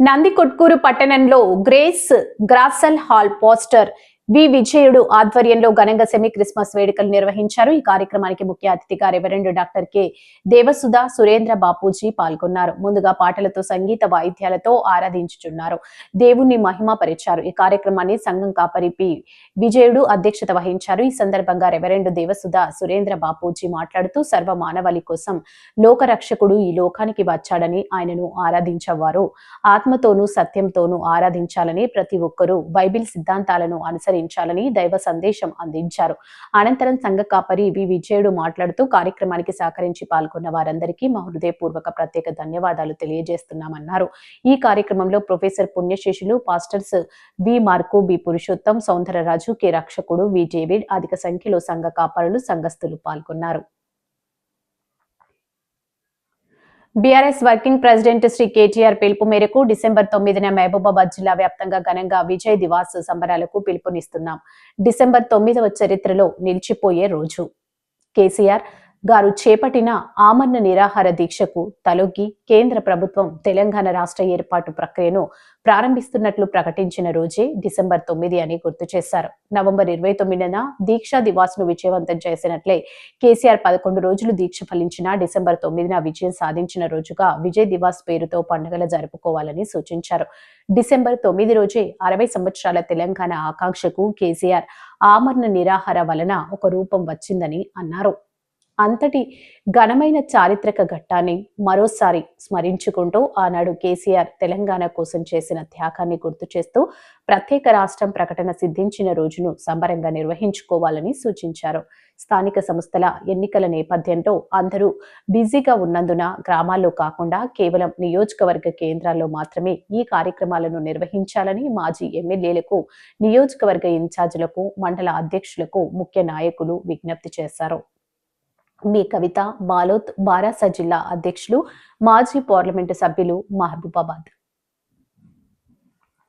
నందికొట్కూరు పట్టణంలో గ్రేస్ గ్రాసల్ hall pastor V Vijayudu ఆధ్వర్యంలో ఘనంగా సెమీ క్రిస్మస్ వేడుకలు నిర్వహించారు. ఈ కార్యక్రమానికి ముఖ్య అతిథిగా reverend doctor K. Devasudha Surendra Bapuji పాల్గొన్నారు. ముందుగా పాటలతో సంగీత వాయిద్యాలతో ఆరాధించుచున్నారు. దేవుణ్ణి మహిమ పరిచారు ఈ కార్యక్రమాన్ని సంఘం కాపరి పి. విజయుడు అధ్యక్షత వహించారు. ఈ సందర్భంగా రెవరెండు దేవసుధ సురేంద్ర బాపూజీ మాట్లాడుతూ సర్వ మానవాళి కోసం లోకరక్షకుడు ఈ లోకానికి వచ్చాడని ఆయనను ఆరాధించేవారు. ఆత్మతోనూ సత్యంతోనూ ఆరాధించాలని ప్రతి ఒక్కరూ బైబిల్ సిద్ధాంతాలను అనుసరి అనుసరించాలని దైవ సందేశం అందించారు. అనంతరం సంఘ కాపరి వి. విజయుడు మాట్లాడుతూ కార్యక్రమానికి సహకరించి పాల్గొన్న వారందరికీ మా హృదయపూర్వక ప్రత్యేక ధన్యవాదాలు తెలియజేస్తున్నామన్నారు. ఈ కార్యక్రమంలో professor Punyaseshulu pastors V. Mark B. Purushottam Soundararaju K. Rakshakudu V. David అధిక సంఖ్యలో సంఘ కాపరులు సంఘస్థులు పాల్గొన్నారు. BRS working president Shri KTR పిలుపు మేరకు డిసెంబర్ తొమ్మిదిన మహబూబాబాద్ జిల్లా వ్యాప్తంగా ఘనంగా విజయ్ దివాస్ సంబరాలకు పిలుపునిస్తున్నాం. డిసెంబర్ తొమ్మిదవ చరిత్రలో నిలిచిపోయే రోజు. కేసీఆర్ గారు చేపట్టిన ఆమరణ నిరాహార దీక్షకు తలొగ్గి కేంద్ర ప్రభుత్వం తెలంగాణ రాష్ట్ర ఏర్పాటు ప్రక్రియను ప్రారంభిస్తున్నట్లు ప్రకటించిన రోజే డిసెంబర్ తొమ్మిది అని గుర్తు చేశారు. నవంబర్ ఇరవై తొమ్మిదిన దీక్షా దివాస్ను విజయవంతం చేసినట్లే కేసీఆర్ పదకొండు రోజులు దీక్ష ఫలించిన డిసెంబర్ తొమ్మిదిన విజయం సాధించిన రోజుగా విజయ్ దివాస్ పేరుతో పండుగలు జరుపుకోవాలని సూచించారు. డిసెంబర్ తొమ్మిది రోజే అరవై సంవత్సరాల తెలంగాణ ఆకాంక్షకు కేసీఆర్ ఆమరణ నిరాహార వలన ఒక రూపం వచ్చిందని అన్నారు. అంతటి ఘనమైన చారిత్రక ఘట్టాన్ని మరోసారి స్మరించుకుంటూ ఆనాడు కేసీఆర్ తెలంగాణ కోసం చేసిన త్యాగాన్ని గుర్తు చేస్తూ ప్రత్యేక రాష్ట్రం ప్రకటన సిద్ధించిన రోజును సంబరంగా నిర్వహించుకోవాలని సూచించారు. స్థానిక సంస్థల ఎన్నికల నేపథ్యంలో అందరూ బిజీగా ఉన్నందున గ్రామాల్లో కాకుండా కేవలం నియోజకవర్గ కేంద్రాల్లో మాత్రమే ఈ కార్యక్రమాలను నిర్వహించాలని మాజీ ఎమ్మెల్యేలకు నియోజకవర్గ ఇన్ఛార్జీలకు మండల అధ్యక్షులకు ముఖ్య నాయకులు విజ్ఞప్తి చేశారు. మీ కవిత బాలోత్ బారాసా జిల్లా అధ్యక్షులు మాజీ పార్లమెంటు సభ్యులు మహబూబాబాద్.